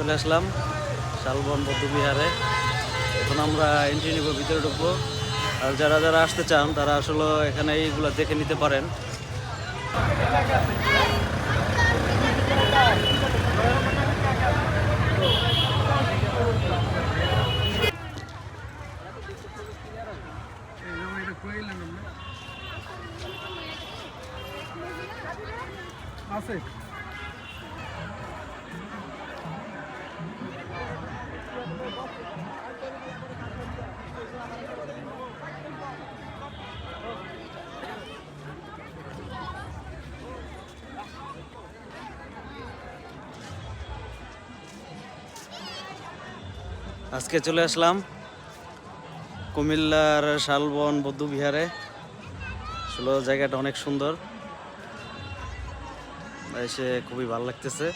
চলে আসলাম শালবন বৌদ্ধবিহারে এখন আমরা এন্ট্রি নিব, ভিতরে ঢুকবো। আর যারা যারা আসতে চান, তারা আসলে এখানে এইগুলো দেখে নিতে পারেন। আছে। আজকে চলে আসলাম কুমিল্লার শালবন বৌদ্ধবিহারে আসলে জায়গাটা অনেক সুন্দর। এসে খুবই ভালো লাগতেছে।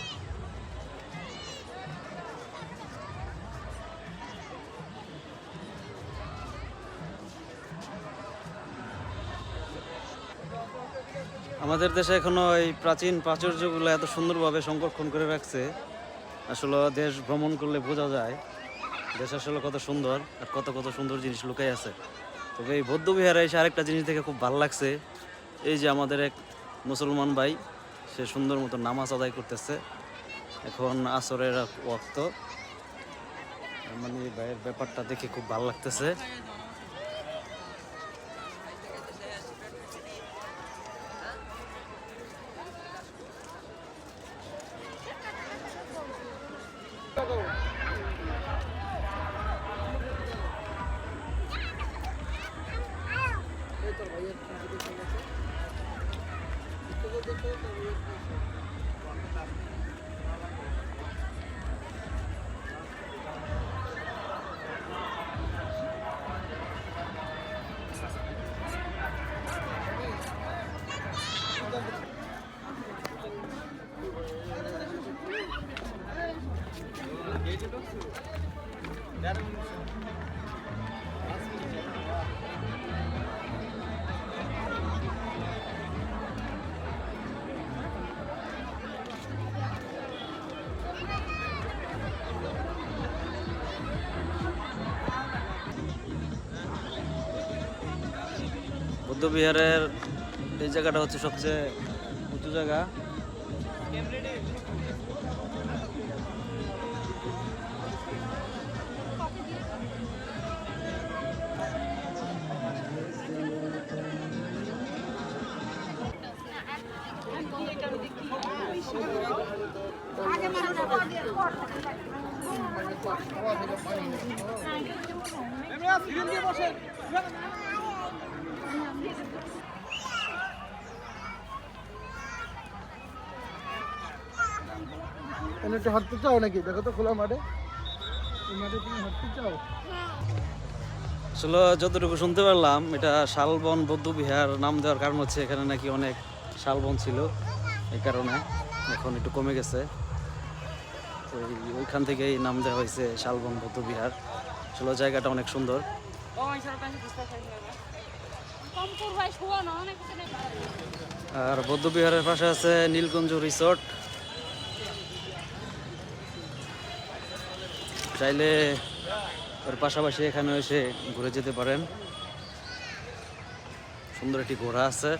আমাদের দেশে এখনও এই প্রাচীন প্রাচুর্যগুলো এত সুন্দরভাবে সংরক্ষণ করে রাখছে। আসলে দেশ ভ্রমণ করলে বোঝা যায়। দেশ আসলে কত সুন্দর আর কত কত সুন্দর জিনিস লুকাই আছে। তবে এই বৌদ্ধ বিহারে এসে আরেকটা জিনিস দেখে খুব ভালো লাগছে। এই যে আমাদের এক মুসলমান ভাই, সে সুন্দর মতো নামাজ আদায় করতেছে। এখন আসরের ওয়াক্ত। মানে ভাইয়ের ব্যাপারটা দেখে খুব ভালো লাগতেছে। Yarın Nasıl gidecek? বৌদ্ধবিহারের এই জায়গাটা হচ্ছে সবচেয়ে উঁচু জায়গা। এখানে একটু হাঁটতে চাও নাকি? দেখো তো খোলা মাঠে। তুমি আসলে যতটুকু শুনতে পারলাম, এটা শালবন বৌদ্ধবিহার নাম দেওয়ার কারণ হচ্ছে এখানে নাকি অনেক শালবন ছিল। এই কারণে এখন একটু কমে গেছে। তো ওইখান থেকে এই নাম দেওয়া হয়েছে শালবন বৌদ্ধবিহার আসলে জায়গাটা অনেক সুন্দর। আর বৌদ্ধবিহারের পাশে আছে নীলকুঞ্জ রিসোর্ট। চাইলে ওর পাশাপাশি এখানে এসে ঘুরে যেতে পারেন। সুন্দর একটি ঘোড়া আছে।